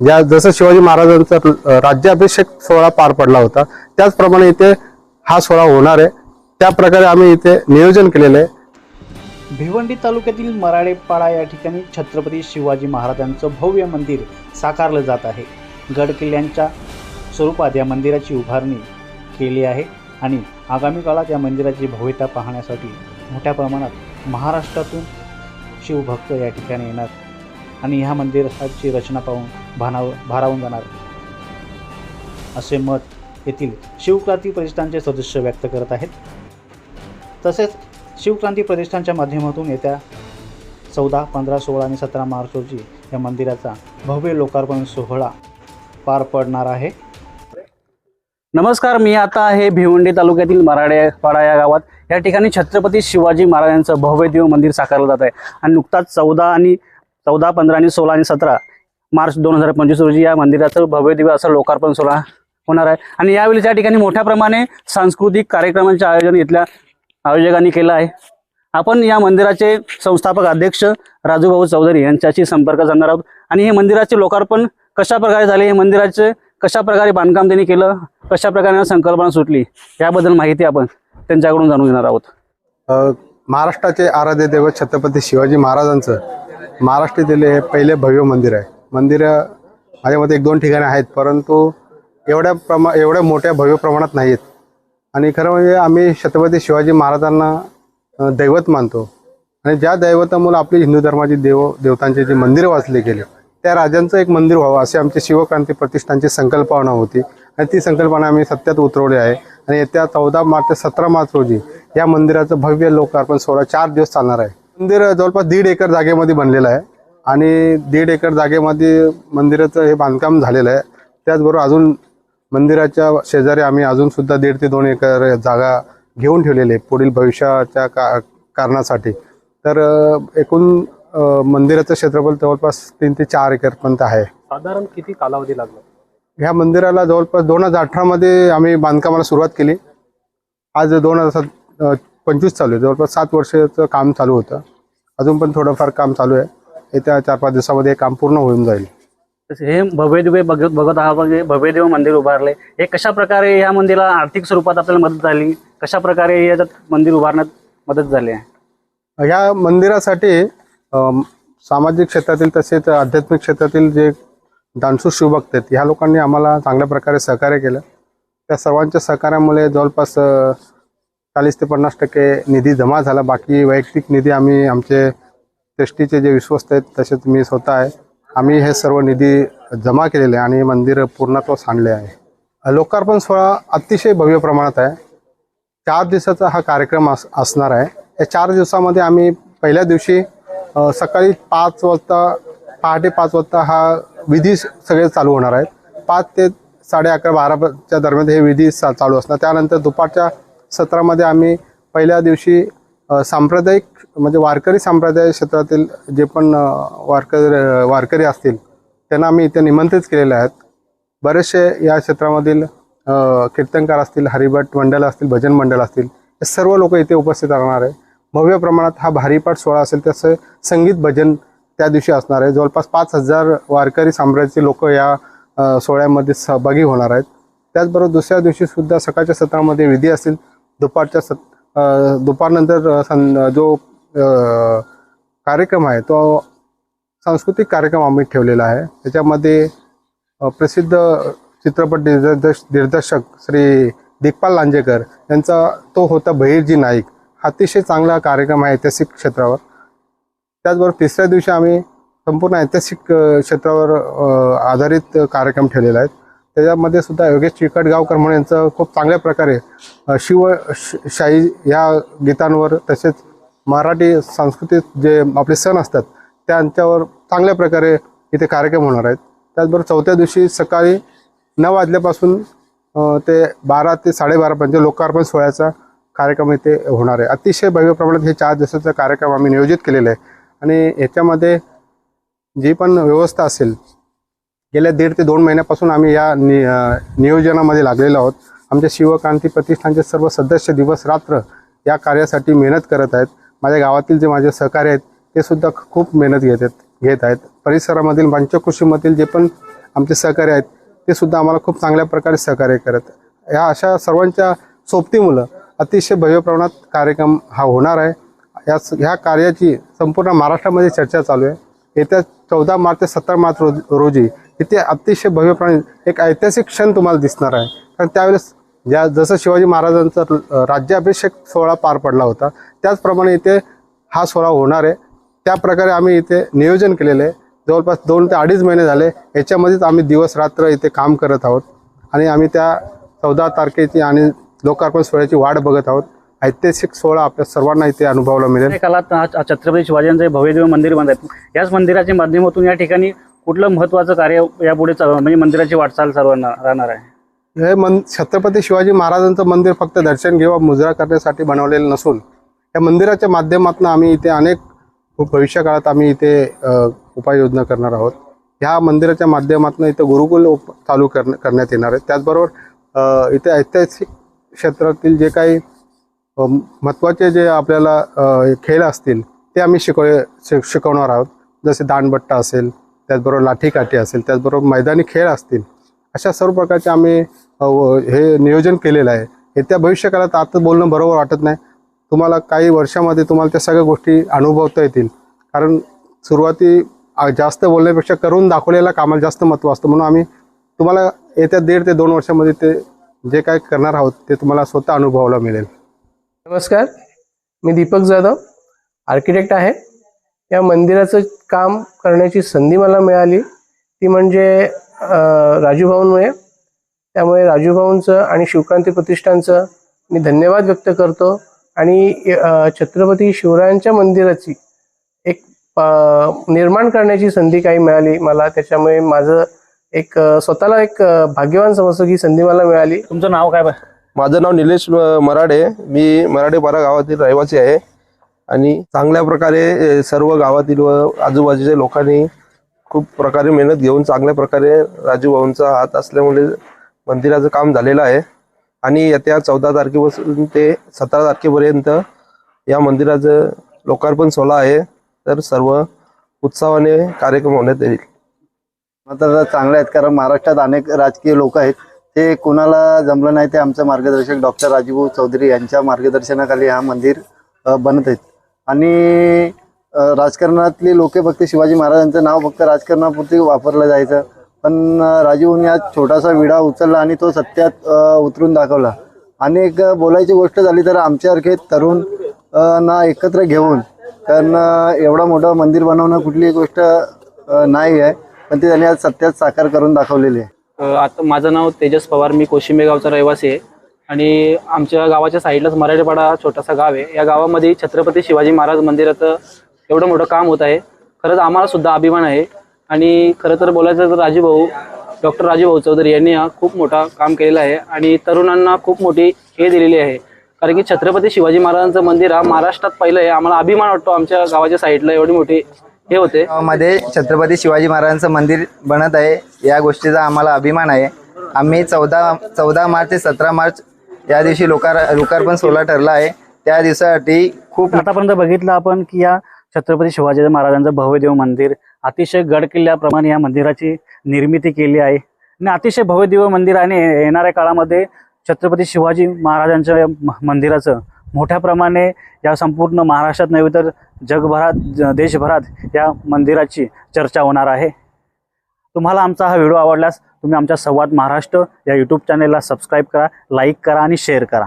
ज्या जसं शिवाजी महाराजांचा राज्याभिषेक सोहळा पार पडला होता त्याचप्रमाणे इथे हा सोहळा होणार आहे. त्या प्रकारे आम्ही इथे नियोजन केलेलं आहे. भिवंडी तालुक्यातील मराडेपाडा या ठिकाणी छत्रपती शिवाजी महाराजांचं भव्य मंदिर साकारलं जात आहे. गड किल्ल्यांच्या स्वरूपात या मंदिराची उभारणी केली आहे आणि आगामी काळात या मंदिराची भव्यता पाहण्यासाठी मोठ्या प्रमाणात महाराष्ट्रातून शिवभक्त या ठिकाणी येणार. आणि ह्या मंदिराची रचना पाहून भानाव भारावून जाणार. असे मत येथील शिवक्रांती प्रतिष्ठानचे सदस्य व्यक्त करत आहेत. तसेच शिवक्रांती प्रतिष्ठानच्या माध्यमातून येत्या चौदा पंधरा सोळा आणि सतरा मार्च रोजी या मंदिराचा भव्य लोकार्पण सोहळा पार पडणार आहे. नमस्कार मी आता आहे भिवंडी तालुक्यातील मराडेपाडा या गावात. या ठिकाणी छत्रपती शिवाजी महाराजांचं भव्य देव मंदिर साकारलं जात आहे. आणि नुकताच चौदा आणि चौदा पंधरा आणि सोळा आणि सतरा मार्च दोन हजार पंचवीस रोजी या मंदिराचं भव्य दिव्य असं लोकार्पण सोहळा होणार आहे. आणि यावेळी त्या ठिकाणी मोठ्या प्रमाणे सांस्कृतिक कार्यक्रमांचे आयोजन इथल्या आयोजकांनी केलं आहे. आपण या मंदिराचे संस्थापक अध्यक्ष राजूभाऊ चौधरी यांच्याशी संपर्क साधणार आहोत. आणि हे मंदिराचे लोकार्पण कशा प्रकारे झाले? हे मंदिराचे कशा प्रकारे बांधकाम त्यांनी केलं? कशा प्रकारे संकल्पना सुटली? याबद्दल माहिती आपण त्यांच्याकडून जाणून घेणार आहोत. महाराष्ट्राचे आराध्य दैवत छत्रपती शिवाजी महाराजांचं महाराष्ट्रातील हे पहिले भव्य मंदिर आहे. मंदिरं माझ्या मते एक दोन ठिकाणी आहेत परंतु एवढ्या प्रमा एवढ्या मोठ्या भव्य प्रमाणात नाही आहेत आणि खरं म्हणजे आम्ही छत्रपती शिवाजी महाराजांना दैवत मानतो. आणि ज्या दैवतामुळे आपली हिंदू धर्माची देव देवतांचे जे मंदिर वाचले गेले त्या राजांचं एक मंदिर व्हावं अशी आमची शिवक्रांती प्रतिष्ठानची संकल्पना होती. आणि ती संकल्पना आम्ही सत्यात उतरवली आहे. आणि येत्या चौदा मार्च ते सतरा मार्च रोजी या मंदिराचं भव्य लोकार्पण सोहळा चार दिवस चालणार आहे. मंदिर जवळपास दीड एकर जागेमध्ये बनलेलं आहे. आणि दीड एकर जागेमध्ये मंदिराचं हे बांधकाम झालेलं आहे. त्याचबरोबर अजून मंदिराच्या शेजारी आम्ही अजून सुद्धा दीड ते दोन एकर जागा घेऊन ठेवलेली आहे पुढील भविष्याच्या का कारणासाठी. तर एकूण मंदिराचं क्षेत्रफळ जवळपास तीन ते चार एकरपर्यंत आहे. साधारण किती कालावधी लागला? ह्या मंदिराला जवळपास दोन हजार अठरामध्ये आम्ही बांधकामाला सुरुवात केली. आज दोन हजार सात पंचवीस चालू आहे. जवळपास सात वर्षाचं काम चालू होतं. अजून पण थोडंफार काम चालू आहे. येत्या चार पाच दिवसामध्ये हे काम पूर्ण होऊन जाईल. हे भव्य दिव्य बघत बघत आहात म्हणजे भव्य दिव्य मंदिर उभारले. हे कशा प्रकारे या मंदिराला आर्थिक स्वरूपात आपल्याला मदत झाली? कशा प्रकारे याच्यात मंदिर उभारण्यात मदत झाली आहे? ह्या मंदिरासाठी अम, सामाजिक क्षेत्रातील तसेच आध्यात्मिक क्षेत्रातील जे दानशूर शिवभक्त आहेत ह्या लोकांनी आम्हाला चांगल्या प्रकारे सहकार्य केलं. त्या सर्वांच्या सहकार्यामुळे जवळपास चाळीस ते पन्नास टक्के निधी जमा झाला. बाकी वैयक्तिक निधी आम्ही आमचे ट्रस्टीचे जे विश्वस्त आहेत तसेच मी स्वतः आहे. आम्ही हे सर्व निधी जमा केलेले आहे आणि मंदिर पूर्णत्वास आणले आहे. लोकार्पण सोहळा अतिशय भव्य प्रमाणात आहे. चार दिवसाचा हा कार्यक्रम अस असणार आहे. या चार दिवसामध्ये आम्ही पहिल्या दिवशी सकाळी पाच वाजता पहाटे पाच वाजता हा विधी सगळे चालू होणार आहेत. पाच ते साडे अकरा बाराच्या दरम्यान हे विधी चा चालू असणार. त्यानंतर दुपारच्या सत्रामध्ये आम्ही पहिल्या दिवशी सांप्रदायिक म्हणजे वारकरी संप्रदाय क्षेत्रातील जे पण वारकरी वारकरी असतील त्यांना आम्ही इथे निमंत्रित केलेले आहेत. बरेचसे या क्षेत्रामधील कीर्तनकार असतील हरिभट मंडळ असतील भजन मंडळ असतील हे सर्व लोक इथे उपस्थित राहणार आहे. भव्य प्रमाणात हा भारीपाठ सोहळा असेल त्याचं संगीत भजन त्या दिवशी असणार आहे. जवळपास पाच हजार वारकरी साम्राज्याचे लोक या सोहळ्यामध्ये सहभागी होणार आहेत. त्याचबरोबर दुसऱ्या दिवशी सुद्धा सकाळच्या सत्रामध्ये विधी असतील दुपारच्या सत दुपारनंतर सं जो कार्यक्रम आहे तो सांस्कृतिक कार्यक्रम आम्ही ठेवलेला आहे. त्याच्यामध्ये प्रसिद्ध चित्रपट दिग्दर्श दिग्दर्शक श्री दिग्पाल लांजेकर यांचा तो होता बहिरजी नाईक. हा अतिशय चांगला कार्यक्रम आहे ऐतिहासिक क्षेत्रावर. त्याचबरोबर तिसऱ्या दिवशी आम्ही संपूर्ण ऐतिहासिक क्षेत्रावर आधारित कार्यक्रम ठेवलेला आहे. त्याच्यामध्ये सुद्धा योगेश चिकटगावकर म्हणून यांचं खूप चांगल्या प्रकारे शिव श- शाही या गीतांवर तसेच मराठी सांस्कृतिक जे आपले सण असतात त्यांच्यावर चांगल्या प्रकारे इथे कार्यक्रम होणार आहेत. त्याचबरोबर चौथ्या दिवशी सकाळी नऊ वाजल्यापासून ते बारा ते साडेबारापर्यंत लोकार्पण सोहळ्याचा कार्यक्रम इथे होणार आहे. अतिशय भव्य प्रमाणात हे चार दिवसाचा कार्यक्रम आम्ही नियोजित केलेला आहे. आणि याच्यामध्ये जी पण व्यवस्था असेल गेल्या दीड ते दोन महिन्यापासून आम्ही या नि नियोजनामध्ये लागलेलो आहोत. आमच्या शिवक्रांती प्रतिष्ठानचे सर्व सदस्य दिवस रात्र या कार्यासाठी मेहनत करत आहेत. माझ्या गावातील जे माझे सहकार्य आहेत ते सुद्धा खूप मेहनत घेत आहेत घेत आहेत. परिसरामधील पंचकृषीमधील जे पण आमचे सहकार्य आहेत ते सुद्धा आम्हाला खूप चांगल्या प्रकारे सहकार्य करत ह्या अशा सर्वांच्या सोबतीमुळं अतिशय भव्य प्रमाणात कार्यक्रम हा होणार आहे. या ह्या कार्याची संपूर्ण महाराष्ट्रामध्ये चर्चा चालू आहे. येत्या चौदा मार्च ते सत्तर मार्च रोज रोजी इथे अतिशय भव्यपणे एक ऐतिहासिक क्षण तुम्हाला दिसणार आहे. कारण त्यावेळेस ज्या जसं शिवाजी महाराजांचा राज्याभिषेक सोहळा पार पडला होता त्याचप्रमाणे इथे हा सोहळा होणार आहे. त्या प्रकारे आम्ही इथे नियोजन केलेलं आहे. जवळपास दोन ते अडीच महिने झाले. याच्यामध्येच आम्ही दिवस रात्र इथे काम करत आहोत. आणि आम्ही त्या चौदा तारखेची आणि लोकार्पण सोहळ्याची वाट बघत आहोत. ऐतिहासिक सोहळा आपल्या सर्वांना इथे अनुभवायला मिळेल. या छत्रपती शिवाजींचे भव्यदेव मंदिर बांधत याच मंदिराच्या माध्यमातून या ठिकाणी कुठलं महत्वाचं कार्य यापुढे चालू म्हणजे मंदिराची वाटचाल सर्वांना राहणार आहे. हे मन छत्रपती शिवाजी महाराजांचं मंदिर फक्त दर्शन किंवा मुजरा करण्यासाठी बनवलेलं नसून या मंदिराच्या माध्यमातून आम्ही इथे अनेक भविष्यकाळात आम्ही इथे अ, उपाययोजना करणार आहोत. ह्या मंदिराच्या माध्यमातून इथं गुरुकुल उप- चालू करण्या करण्यात येणार आहे. त्याचबरोबर अ, इथे ऐतिहासिक क्षेत्रातील जे काही महत्त्वाचे जे आपल्याला अ, खेळ असतील ते आम्ही शिकव शिक शिकवणार आहोत. जसे दांडबट्टा असेल त्याचबरोबर लाठीकाठी असेल त्याचबरोबर मैदानी खेळ असतील अशा सर्व प्रकारचे आम्ही हे नियोजन केलेलं आहे. येत्या भविष्यकाळात आता बोलणं बरोबर वाटत नाही. तुम्हाला काही वर्षामध्ये तुम्हाला त्या सगळ्या गोष्टी अनुभवता येतील. कारण सुरुवाती जास्त बोलण्यापेक्षा करून दाखवलेल्या कामाला जास्त महत्त्व असतं. म्हणून आम्ही तुम्हाला येत्या दीड ते दोन वर्षामध्ये ते जे काय करणार आहोत ते तुम्हाला स्वतः अनुभवायला मिळेल. नमस्कार. मी दीपक जाधव आर्किटेक्ट आहे. या मंदिराचं काम करण्याची संधी मला मिळाली. ती म्हणजे राजूभाऊंमुळे त्यामुळे राजूभाऊंचं आणि शिवक्रांती प्रतिष्ठानचं मी धन्यवाद व्यक्त करतो. आणि छत्रपती शिवरायांच्या मंदिराची एक निर्माण करण्याची संधी काही मिळाली मला. त्याच्यामुळे माझं एक स्वतःला एक भाग्यवान समजतो की ही संधी मला मिळाली. तुमचं नाव काय माझं नाव निलेश मराडे. मी मराडेपाडा गावातील रहिवासी आहे. आणि चांगल्या प्रकारे सर्व गावातील व आजूबाजूच्या लोकांनी खूप प्रकारे मेहनत घेऊन चांगल्या प्रकारे राजूभाऊंचा हात असल्यामुळे मंदिराचं काम झालेलं आहे. आणि येत्या चौदा तारखेपासून ते सतरा तारखेपर्यंत या मंदिराचं लोकार्पण सोहळा आहे. तर सर्व उत्साहाने कार्यक्रम होण्यात येईल. मात्र चांगले आहेत कारण महाराष्ट्रात अनेक राजकीय लोक आहेत. ते कोणाला जमलं नाही ते आमचे मार्गदर्शक डॉक्टर राजीव चौधरी यांच्या मार्गदर्शनाखाली हा मंदिर बनत आहेत. आणि राजकारणातले राजकारणातली लोक फक्त शिवाजी महाराजांचं नाव फक्त राजकारणापुरती वापरलं जायचं. पण अ, राजीवने आज छोटासा विडा उचलला आणि तो सत्यात उतरून दाखवला. आणि एक बोलायची गोष्ट झाली तर आमच्यासारखे तरुण ना एकत्र घेऊन कारण एवढं मोठं मंदिर बनवणं कुठली गोष्ट नाही आहे. पण ते त्यांनी आज सत्यात साकार करून दाखवलेली आहे. आता माझं नाव तेजस पवार मी कोशिंबे गावचा रहिवासी आहे. आणि आमच्या गावाच्या साईडलाच मराठेपाडा हा छोटासा गाव आहे. या गावामध्ये छत्रपती शिवाजी महाराज मंदिराचं एवढं मोठं काम होत आहे. खरंच आम्हाला सुद्धा अभिमान आहे. आणि खरं तर बोलायचं तर राजूभाऊ डॉक्टर राजूभाऊ चौधरी यांनी हा खूप मोठा काम केलेलं आहे आणि तरुणांना खूप मोठी हे दिलेली आहे. कारण की छत्रपती शिवाजी महाराजांचं मंदिर हा महाराष्ट्रात पहिलं आहे. आम्हाला अभिमान वाटतो आमच्या गावाच्या साईडला एवढी मोठी हे होते. मध्ये छत्रपती शिवाजी महाराजांचं मंदिर बनत आहे. या गोष्टीचा आम्हाला अभिमान आहे. आम्ही चौदा चौदा मार्च ते सतरा मार्च या दिवशी लोकार लोकार्पण सोहळा ठरला आहे. त्या दिवसासाठी खूप आतापर्यंत बघितलं आपण की या छत्रपती शिवाजी महाराजांचं भव्यदेव मंदिर अतिशय गड किल्ल्याप्रमाणे या मंदिराची निर्मिती केली आहे. आणि अतिशय भव्यदेव मंदिराने येणाऱ्या काळामध्ये छत्रपती शिवाजी महाराजांच्या या मंदिराचं मोठ्या प्रमाणे या संपूर्ण महाराष्ट्रात नव्हे तर जगभरात ज- देशभरात या मंदिराची चर्चा होणार आहे. तुम्हाला आमचा हा व्हिडिओ आवडल्यास तुम्ही आमच्या संवाद महाराष्ट्र या यूट्यूब चॅनेलला सबस्क्राईब करा लाईक करा आणि शेअर करा.